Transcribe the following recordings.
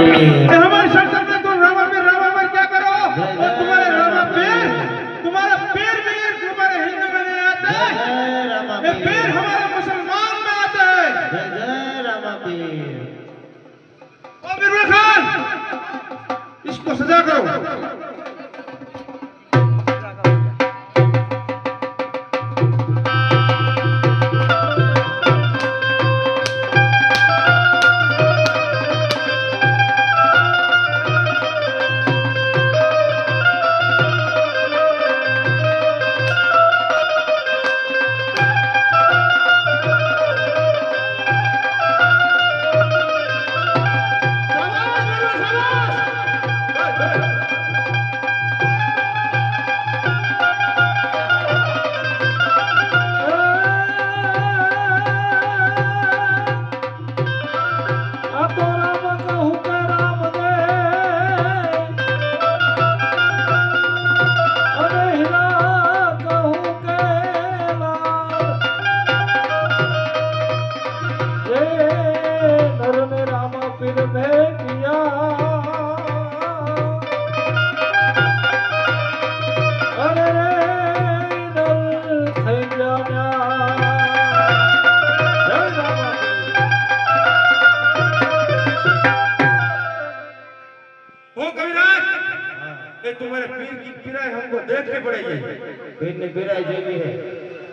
पीर हमारे शस्त्र में तुम रामा पीर रामा पीर क्या करो और तुम्हारे रामा पीर तुम्हारा पीर भी तुम्हारे हिंदू में नहीं आता जय है जय रामा ये पीर पीर हमारे मुसलमान में आता है जय जय रामा पीर ओ बिरबल खान इसको सजा करो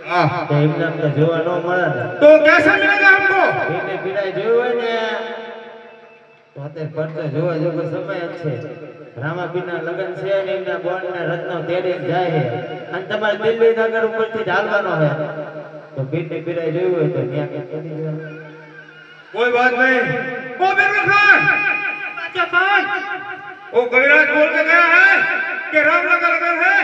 હા. તો એમને તો જોવા ન મળે ને. તો કેસા મેં ગામકો એને પીડાય જોયું હોય ને તાતે પડતો જોવા જોગો સમય જ છે. રામાપીના લગન છે અને એમના બોર્ડના રત્નો તેરે જાય છે. અને તમારે દિલ્હી નગર ઉપરથી જ હાલવાનો છે. તો પીડને પીડાય જોયું હોય તો ત્યાં કે કરી જાય કોઈ વાત નહીં. ઓ બેરુ ખાન ઓ કવિરાજ બોલ કે ગયા હે. कि राम लगा लगा है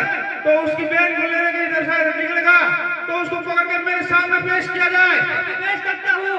तो उसकी बहन को लेने के इधर से निकलेगा तो उसको पकड़ कर मेरे सामने पेश किया जाए मैं पेश करता हूँ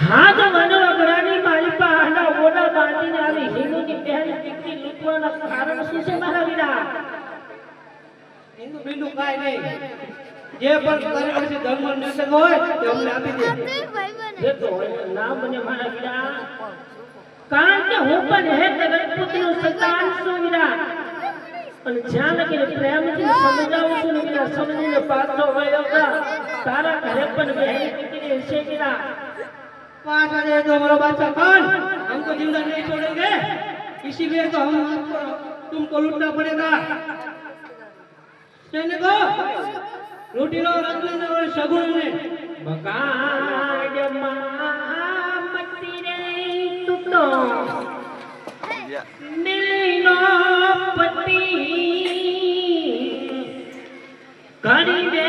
હા તો મને અગડાની મારી પહાડના ઓરડા બાંધીને આવી હિન્દુની પહેલી દીકરી લૂંટવાના કારણ શું છે મારા વીરા હિન્દુ બિંદુ કાંઈ નહીં. જે પણ તારી પાસે ધર્મ નિષેધ હોય તે અમને આપી દે. જે તો હોય ના મને મારા વીરા કારણ કે હું પણ હે જગતપુત્રનું સંતાન છું વીરા અને જ્યાં લગીને પ્રેમથી સમજાવું છું ને સમજીને પાછો વળ્યો तारा खरप्पन गई कितने विषय किला? पांच हजार हमको जिंदा नहीं छोड़ेंगे. इसीलिए तो हम आपको तुमको लूटना पड़ेगा सैनिको रोटी लो रत्न और शगुन ने बकाज मामती रे तुतो मिलनो पति। करी दे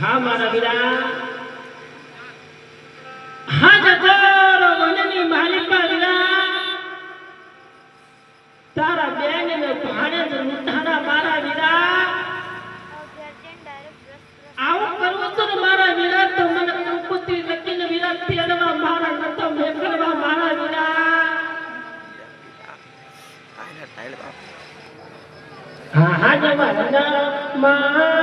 હા મારા વીરા. હા જગોર વનની માલિકા વીરા. તારા બેન ને ભાણે જ રૂઠાણા મારા વીરા. આવું કરવું તો મારા વીરા તો મને કંકુત્રી લખીને વીરા તેડવા મારા નતો મેકડવા મારા વીરા. હા હા મારું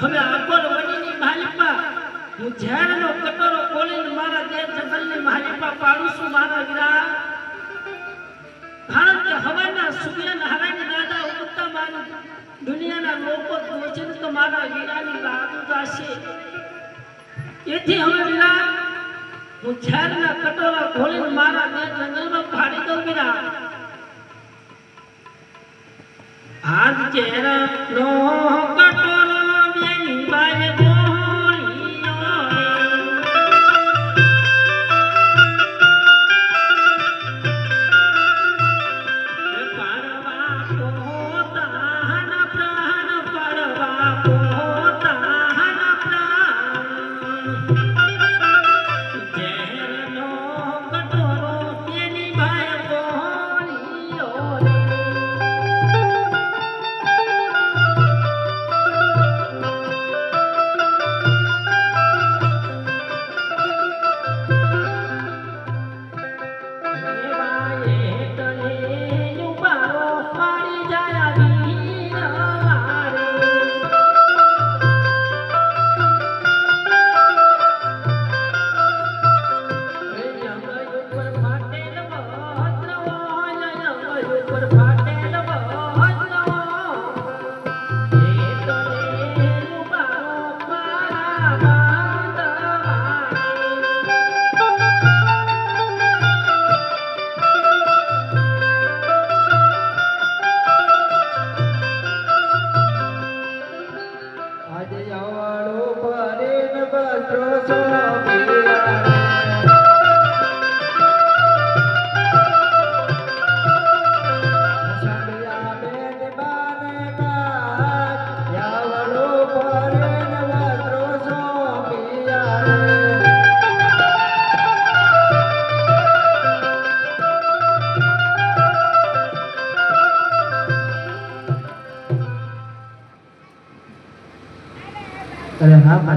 હવે અકબર વડીની માલિપા હું ઝેરનો કટોરો ખોલીને મારા દેશ જંગલની માલિપા પાડું છું, મારા વીરા. કારણ કે હવાના સૂર્યનારાયણ દાદા ઉગતા મારું દુનિયાના લોકો દોષિત તો મારા વીરાની લાગુ જાશે. એથી હવે વીરા, હું ઝેરના કટોરા ખોલીને મારા બે જંગલમાં ફાડી દઉં, વીરા. આજ ચહેરા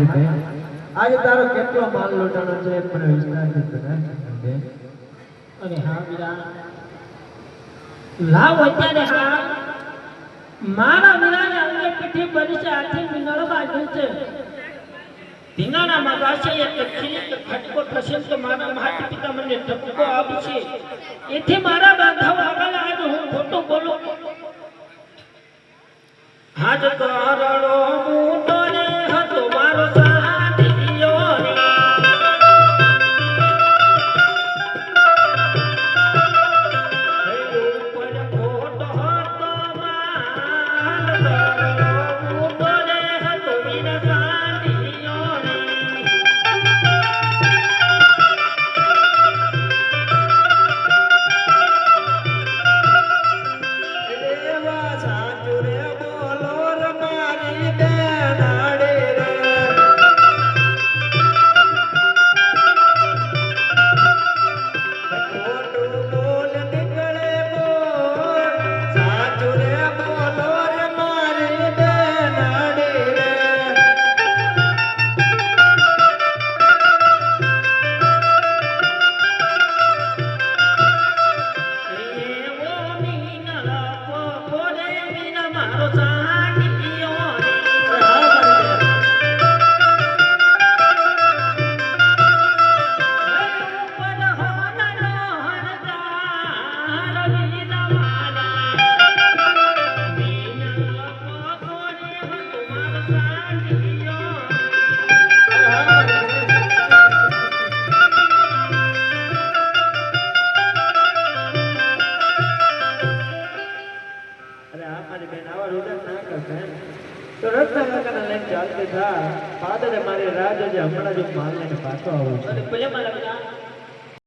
હા આજે તારો કેટલો માલ લોટાનો છે એ મને વિસ્તારથી બેન અરે હા વીરા લાવ અત્યારે હા. મારા વીરાને અંગે પીઠી બની છે આથી મિનળ બાજુ છે. ધીંગાણામાં ગાશે એક ખીલી ખટકો થશે તો મારા માતા પિતા મને ધક્કો આપશે એથી મારા બાંધાવ આગળ આજ હું ખોટું બોલું. હાજ તો Hasta ahora.